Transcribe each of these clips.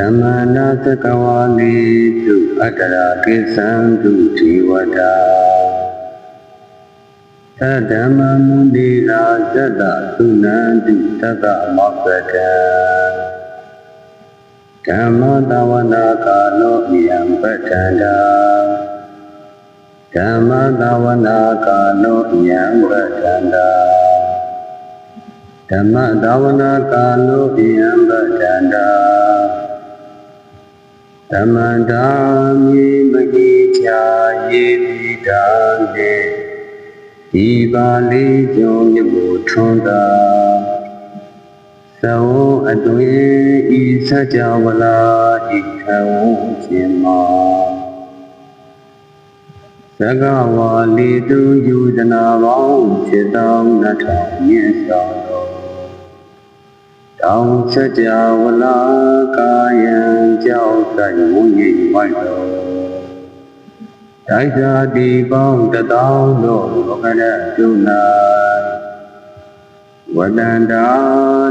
ဓမ္မနာသကဝါလိတုအတ္တရာကိသံတုဒီဝတာသဒ္ဓမ္မမုနိရာဇတသုနန္တိသက္ကမောက္ကတံဓမ္မတဝနာကာလောဣယံပဋ္ဌန္တာဓမ္မတဝနာကာလောဣယံပဋ္ဌန္တာဓမ္မတဝနာကာလောဣယံပဋ္ဌန္တာ ဓမ္မတာမိမဟိချာယေတိတာနေဒီပါလေးကျုံမြတ်ကိုထွန်းတာသဝအတွင်ဤစัจ java လာဤခံဝခြင်းမှာသကဝါလီတုယူဇနာပေါင်းစေတောင်းနှထောင်မြင့်ဆောင် တော်တောင်စัจ java လာကာယံကြောက်ဆိုင်ဝိညာဉ်ဝိုက်တော်တိုက်သာဒီပေါင်းတထောင်တို့လောကရတုနာဝတန္တာ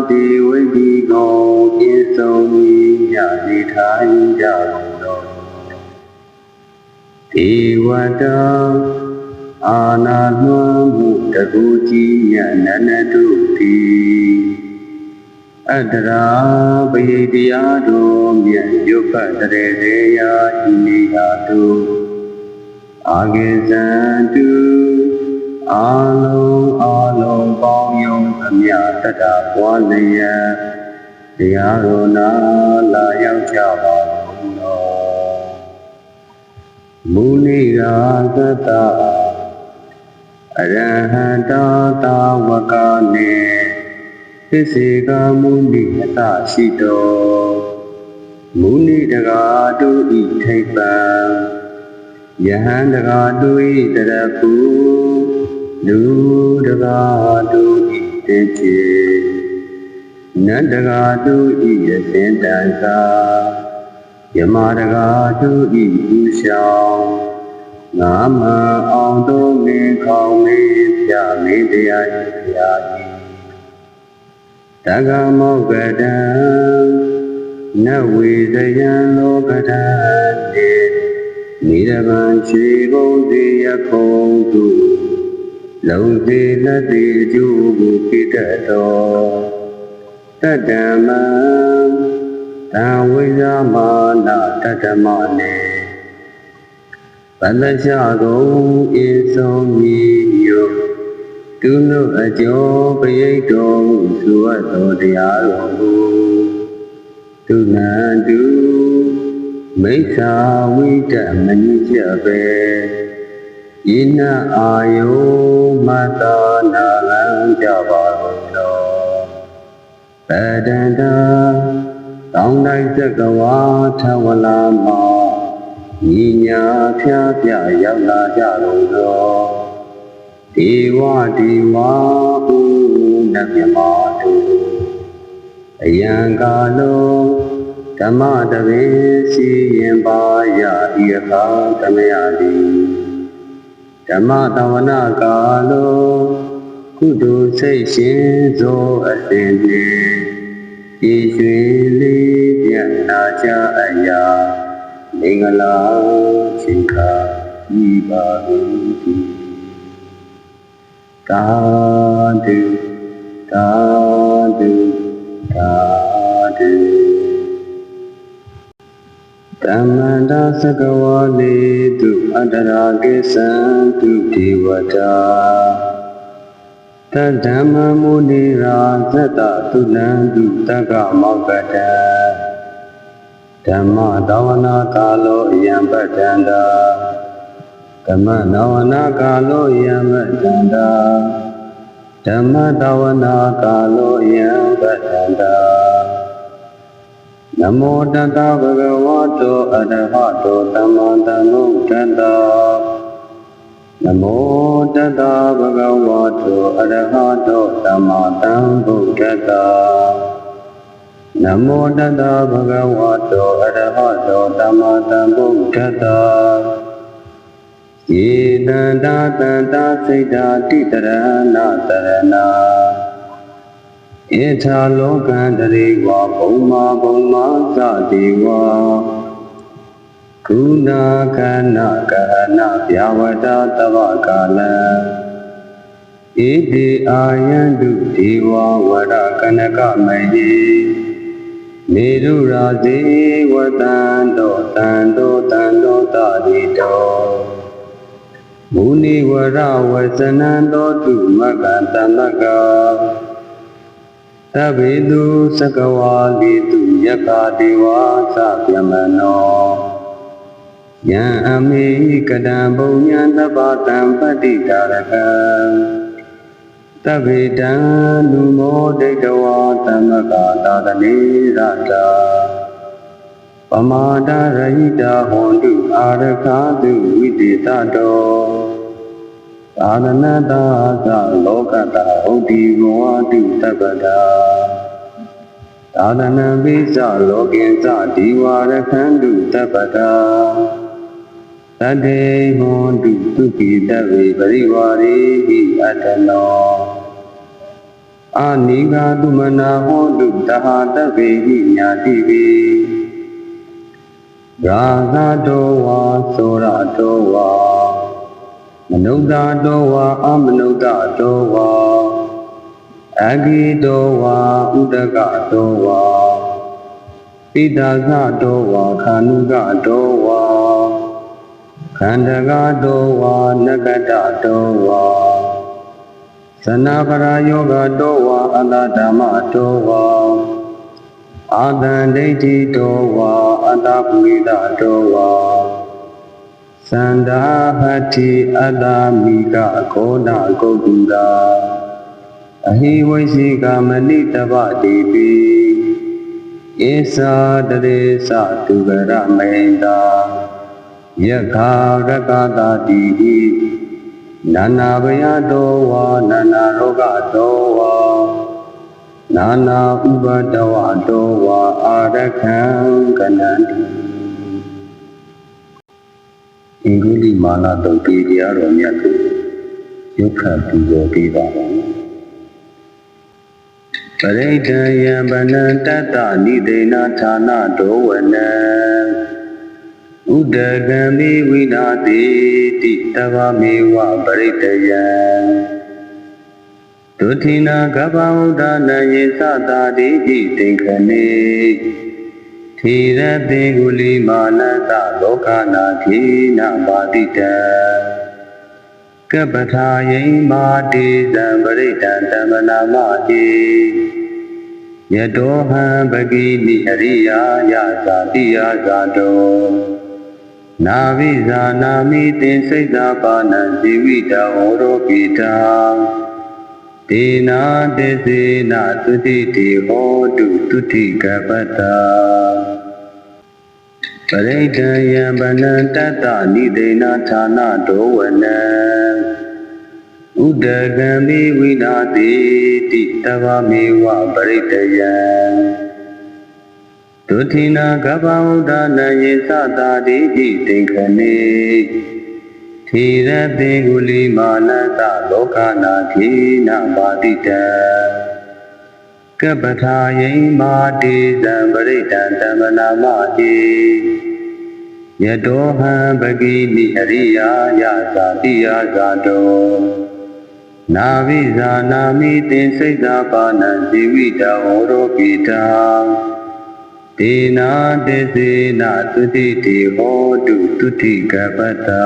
တိဝိတိကောပြည့်စုံ၏ညနေထိုင်ကြကုန်တော်ဒေဝတာအာနာလွှမ်းမှုတကူကြီးညနနတုတိ အတ္တရာပယိတရားတို့မြတ်ရုပ်ပတ်တရေရေယာဤနေဟာတုအာဂေဇံတုအာလုံးအာလုံးပေါင်းယုံသမျှတတပွားလျက်တရားတော်နာလာရောက်ကြပါကုန်တော်မူနိရာသတ္တအရဟံတာတာဝကနေ သစ္စေကမုနိအတရှိတော်မုနိတကာတုဤထိပ္ပံယဟန်တကာတုဤတရခုလူတကာတုဤတေချေနန္တကာတုဤရစင်တန်သာယမတကာတုဤဥရှောင်းငါမအောင်တို့ငင်ခေါင်မေးပြမင်းတရားဤဖျားဤ တက္ကမောကတံနဝေဇယံလောကတံတေနိရဗံခြေဘုံတိယခုံတုလုံးစေလက်တိအကျိုးကိုပြတတ်တော်တတ္တမံတံဝိဇာမာနတတ္တမနေပန္နချကုန်ဤဆုံးမီယု သူနုအကျော်ပရိတ်တော်သုဝတ်တော်တရားတော်ကိုသူနန္တုမိစ္ဆာဝိတ္တမညိကြပဲဣနအာယုမတနာလံကြပါကုန်တော်ပဒန္တာတောင်းတိုင်းသကဝါထဝလာမောညီညာဖျားပြရောက်လာကြကုန်တော် ဒေဝဒေဝဟုနတ်မြမောတုအယံကာလောဓမ္မတပေစီရင်ပါယဤအခါသမယတိဓမ္မတဝနာကာလောကုသိုလ်စိတ်ရှင်သောအစဉ်ဖြင့်ဤရွှေလေးပြနာကြအရာမင်္ဂလာချင်းခါဤပါ၏ ကာတုကာတုကာတုတမ္မန္တာသကဝါလေတုအတ္တရာကိသံတုဒေဝတာတဓမ္မမုနိရာဇတသုလံတုတက္ကမောက္ကတံဓမ္မတဝနာကာလောအယံပတ္တန္တာ ဓမ္မနဝနာကာလောယံပတ္တန္တာဓမ္မတဝနာကာလောယံပတ္တန္တာနမောတတဗုဒ္ဓဝါတောအရဟတောသမ္မာသမ္ဗုဒ္ဓတ္တနမောတတဗုဒ္ဓဝါတောအရဟတောသမ္မာသမ္ဗုဒ္ဓတ္တနမောတတဗုဒ္ဓဝါတောအရဟတောသမ္မာသမ္ဗုဒ္ဓတ္တ ယေတန္တာတန္တာစိတ်ဓာတိတရဏတရဏဧထာလောကံတရေဝဘုံမာဘုံမာသတိဝါကုဏကဏကဟနဗျာဝတတဝကာလံဣတိအာယန္တုဒေဝဝရကနကမယေနေရုရာဇေဝတံတောတံတောတံတောတတိတောမု နိဝရဝဇနံတောတုမကံတမကသဗ္ဗေတုသကဝါလိတုယက္ခဒေဝသဗြဟ္မနောယံအမေကတံဘုံညာတပ္ပတံပတ္တိတာရကံတဗ္ဗေတံလူမောဒိတဝါသမကသာတနေရတာပမာဒရဟိတာဟွန်တုအာရခာတုဝိတေတတော သာသနတာသလောကတာဟုတ်ဒီဘောတုတပ္ပတာသာသနံပိစလောကိဉ္စဒီဝရခန္တုတပ္ပတာတတေဟွန်တုသုခိတဝေပရိဝါရေဟိအတ္တနောအာနိဃာတုမနာဟောတုတဟာတဗေဟိညာတိဝေရာဂတောဝါသောရတောဝါ မနုဿတောဝါအမနုဿတောဝါအဂိတောဝါဥဒကတောဝါပိတာဇတောဝါခာနုကတောဝါခန္ဓကတောဝါနကတတောဝါသနာပရာယောဂတောဝါအတ္တဓမ္မတောဝါအာတန္ဒိဋ္ဌိတောဝါအတ္တပုရိသတောဝါ သန္တာဟတိအတ္တမိကခောဒဂုတ်တုရာအဟိဝိရှိကမဏိတပတိပိဧသာတရေသတုကရမေန္တာယခာရကတာတိဟိနာနာဘယတောဝါနာနာရောဂတောဝါနာနာဥပတဝတောဝါအာရခံကနန္တိ အင်္ဂုလိမာနတုတ်ပေတရားတော်မြတ်ကိုရုပ်ခတ်ပူဇော်ပေးပါမယ်ပရိဒံယံဗနံတတ္တနိဒေနာဌာနတောဝနံဥဒကံမိဝိနာတိတိတဗ္ဗမေဝပရိတယံဒုတိနာကပ္ပဝုဒ္ဒနာယေသတာတိဣတိခဏေ သီရတေကုလိမာနတလောကနာခိနာပါတိတံကပ္ပထာယိမာတိသံပရိတံတမနာမတိယတောဟံပကိနိအရိယာယသာတိယဇာတောနာဝိဇာနာမိတင်စိတ်သာပါဏံဇီဝိတဝရောပိတာ ဒေနာတေစေနာသုတိတိဟောတုသုတိကပတ္တာပရိဒံယံဗနံတတ္တနိဒေနာဌာနတောဝနံဥဒကံမိဝိနာတိတိတဗ္ဗမေဝပရိတယံဒုတိနာကပ္ပဝုဒ္ဒနာယေသတာတိဣတိခဏေ သီရတေကုလိမာနတလောကနာခိနာပါတိတံကပ္ပထာယိမာတိသံပရိတံတမနာမတိယတောဟံပကိနိအရိယာယသာတိယဇာတောနာဝိဇာနာမိတင်စိတ်သာပါဏံဇီဝိတဝရောပိတာ ဒေနာတေစေနာသုတိတိဟောတုသုတိကပတ္တာ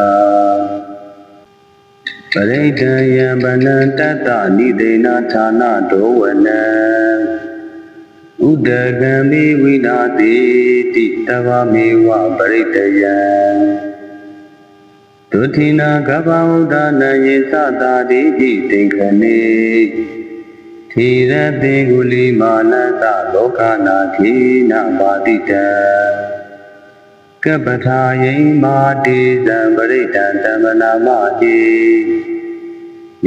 ပရိဒံယံဗနံတတ္တနိဒေနာဌာနတောဝနံဥဒကံမိဝိနာတိတိတဗ္ဗမေဝပရိတယံဒုတိနာကပ္ပဝုဒ္ဒနာယေသတာတိဣတိခဏေ သီရတေကုလိမာနတလောကနာခိနာပါတိတံကပ္ပထာယိမာတိသံပရိတံတမနာမတိ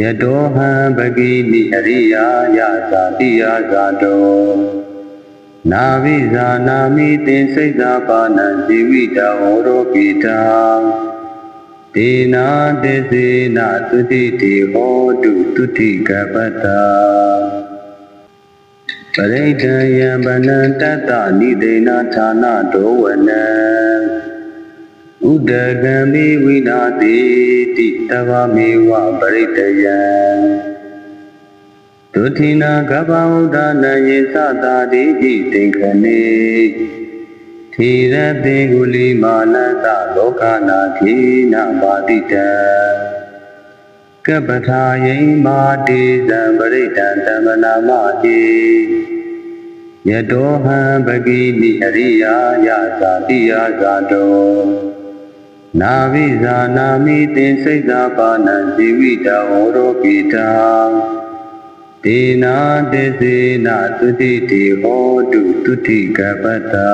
ယတောဟံပကိနိအရိယာယသာတိယဇာတောနာဝိဇာနာမိတင်စိတ်သာပါဏံဇီဝိတဝရောပိတာ ဒေနာတေစေနာသုတိတိဟောတုသုတိကပတ္တာပပရိဒံယံဗနံတတ္တနိဒေနာဌာနတောဝနံဥဒကံမိဝိနာတိတိတဗ္ဗမေဝပရိတယံဒုတိနာကပ္ပဝဒနာယေသတာတိတိတိခဏေ သီရတေကုလီမာနတလောကနာခိနာပါတိတံကပ္ပထာယိမာတိဇံပရိဒံတမနာမဟိယတောဟံပကိနိအရိယာယသာတိယဇာတောနာဝိဇာနာမိတင်စိတ်သာပါဏံဇီဝိတဟောရောပိတာ ဒေနာတေစေနာသုတိတိဟောတုသုတိကပ္ပတာ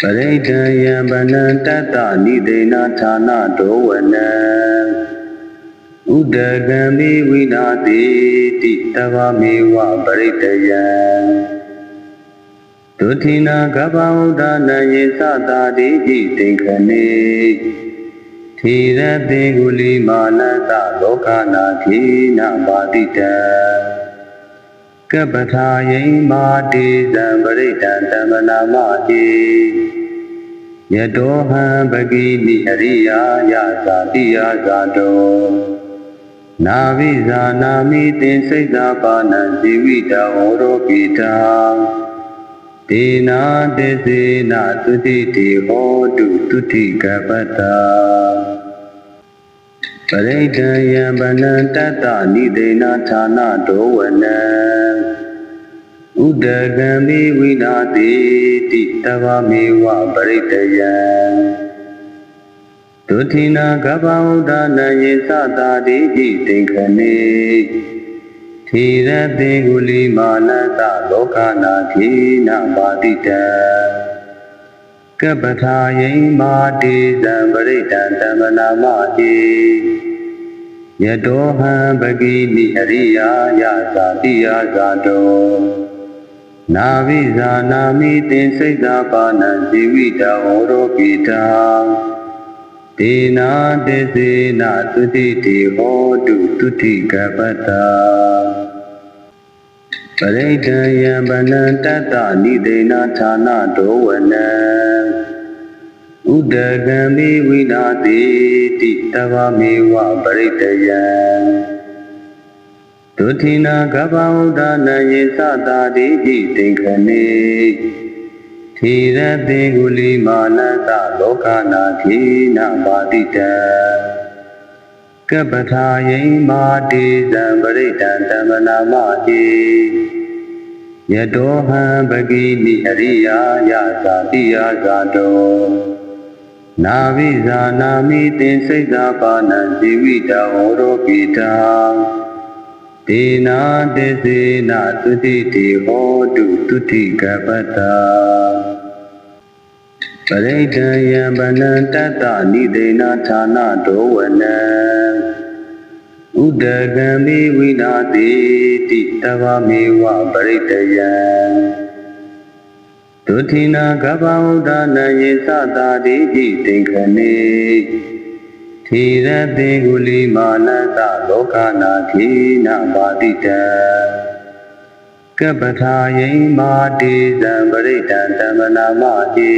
ပရိဒံယံဗနံတတ္တနိဒေနာဌာနတောဝနံဥဒကံမိဝိနာတိတိတဗ္ဗမေဝပရိတယံဒုတိနာကပ္ပဝဒနာယေသတာတိတိတိခဏေ သီရတေကုလီမာနတလောကနာခိနာပါတိတံကပ္ပထာယိမာတိသံပရိဒံတမနာမဟိယတောဟံပကိနိအရိယာယသာတိယဇာတောနာဝိဇာနာမိတင်စိတ်သာပါဏံဇီဝိတဟောရောပိတာ ဒေနာတေစေနာသုတိတိဟောတုသုတိကပ္ပတာပရိဒံယံဗနံတတ္တနိဒေနာဌာနတောဝနံဥဒကံမိဝိနာတိတိတဗ္ဗမေဝပရိတယံဒုတိနာကပ္ပဝဒနာယေသတာတိတိတိခဏေ သီရတေကုလီမာနတလောကနာခိနာပါတိတံကပ္ပထာယိမာတိသံပရိဒံတမနာမဟိယတောဟံပကိနိအရိယာယသာတိယဇာတောနာဝိဇာနာမိတင်စိတ်သာပါဏံဇီဝိတဟောရောပိတာဒေနာတေစေနာသုတိတိဟောတုသုတိကပ္ပတာ ပရိဒံယံဗနံတတ္တနိဒေနာဌာနတောဝနံဥဒကံမိဝိနာတိတိတဗ္ဗမေဝပရိတယံဒုတိနာကပ္ပဝဒနာယေသတာတိတိတိခဏေသီရတေကုလီမာနတလောကနာခိနာပါတိတံ ကပ္ပထာယိမာတိသံပရိဒံတမနာမဟိယတောဟံပကိနိအရိယာယသာတိယဇာတောနာဝိဇာနာမိတင်စိတ်သာပါဏံဇီဝိတဟောရောပိတာဒေနာတေစေနာသုတိတိဟောတုသုတိကပ္ပတာပရိဒံယံဗနံတတ္တနိဒေနာဌာနတောဝနံ ဥဒကံမိဝိနာတိတိတဗ္ဗမေဝပရိတယံဒုတိနာကပ္ပဝဒနာယေသတာတိတိတိခဏေသီရတေကုလီမာနတလောကနာခိနာပါတိတံကပ္ပထာယိမာတိသံပရိဒံတမနာမဟိ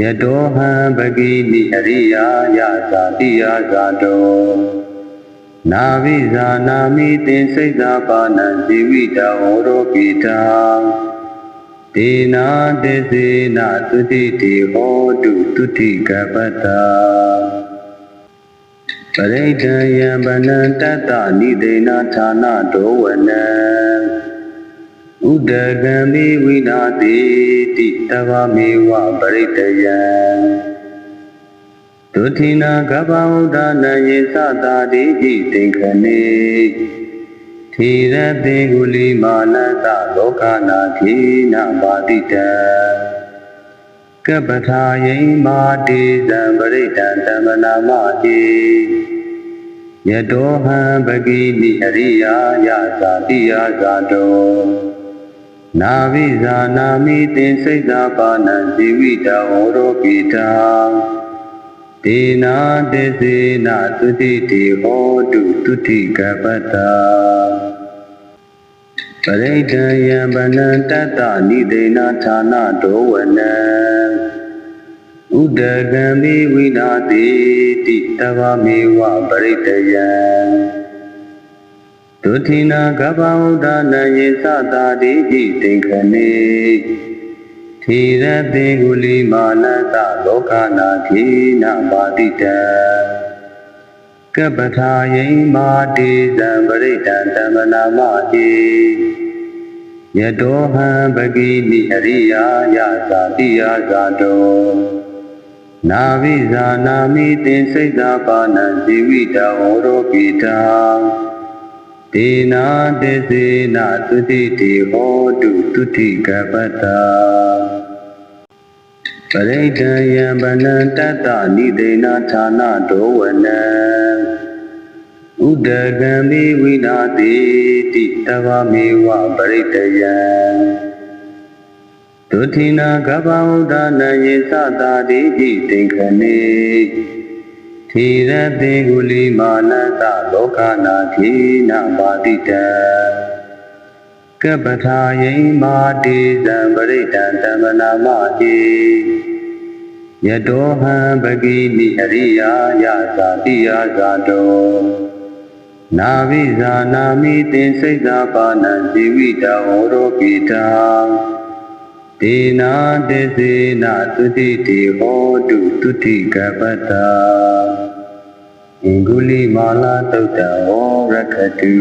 ယတောဟံပကိနိအရိယာယသာတိယဇာတော နာဝိဇာနာမိတင်စိတ်သာပါဏံဇီဝိတဟောရောပိတာဒေနာတေစေနာသုတိတိဟောတုသုတိကပ္ပတာပရိဒံယံဗနံတတ္တနိဒေနာဌာနတောဝနံဥဒကံမိဝိနာတိတိတဗ္ဗမေဝပရိတယံ ဒုတိနာကပ္ပဝဒနာယေသတာတိတိတိခဏေသီရတေကုလီမာနတလောကနာခိနာပါတိတံကပ္ပထာယိမာတိသံပရိဒံတမနာမဟိယတောဟံပကိနိအရိယာယသာတိယဇာတောနာဝိဇာနာမိတင်စိတ်သာပါဏံဇီဝိတဟောရောပိတာ ဒေနာတေစေနာသုတိတိဟောတုသုတိကပ္ပတာပပရိဒံယံဗနံတတ္တနိဒေနာဌာနဒောဝနံဥဒကံမိဝိနာတိတိတဗ္ဗမေဝပရိတယံဒုတိနာကပ္ပဝုဒ္ဒနာယေသတာတိတိသင်္ခဏေ သီရတေကုလိမာနသလောကနာခိနာပါတိတံကပ္ပထာယိမာတိသံပရိဒံတမနာမတိယတောဟံပကိနိအရိယာယသာတိယဇာတောနာဝိဇာနာမိတင်စိတ်သာပါဏံဇီဝိတဝရောပိတာ ဒေနာတေစေနာသုတိတိဟောတုသုတိကပ္ပတာပရိဒံယံဗနံတတ္တနိဒေနာဌာနဒောဝနံဥဒကံမိဝိနာတိတိတဗ္ဗမေဝပရိတယံဒုတိနာကပ္ပဝုဒ္ဒနာယေသတာတိတိသင်္ခဏေသီ ရတေကုလိမာနတလောကနာခိနာပါတိတံကပ္ပထာယိမာတိသံပရိဒံတမနာမတိယတောဟံပကိနိအရိယာယသာတိယဇာတောနာဝိဇာနာမိတင်စိတ်သာပါဏံဇီဝိတဝရောပိတာ ဒေနာတေစေနာသုတိတိဟောတုသုတိကပ္ပတာအင်္ဂုလိမာလာတုတ်တံဟောရခတု